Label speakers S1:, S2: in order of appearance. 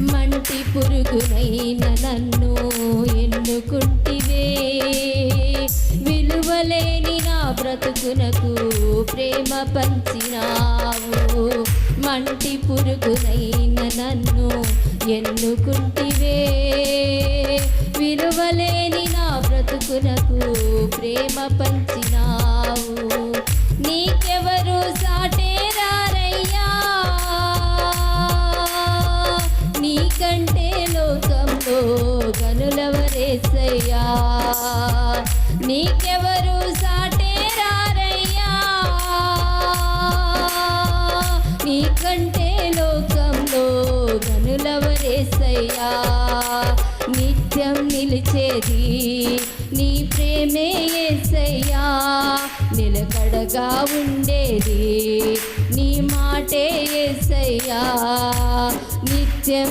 S1: మంటి పురుగునైన నన్ను ఎన్నుకుంటివే? విలువలేని నా బ్రతుకునకు ప్రేమ పంచినావు. మంటి పురుగునైన నన్ను ఎన్నుకుంటివే? విలువలేని నా బ్రతుకునకు ప్రేమ పంచినావు. నీకంటే లోకంలో గనులవరేసయ్యా నీకెవరు సాటేరారయ్యా నీకంటే లోకంలో గనులవరేసయ్యా నిత్యం నిలిచేది నీ ప్రేమే ఏసయ్యా నిలకడగా ఉండేది నీ మాటే ఏసయ్యా నిత్యం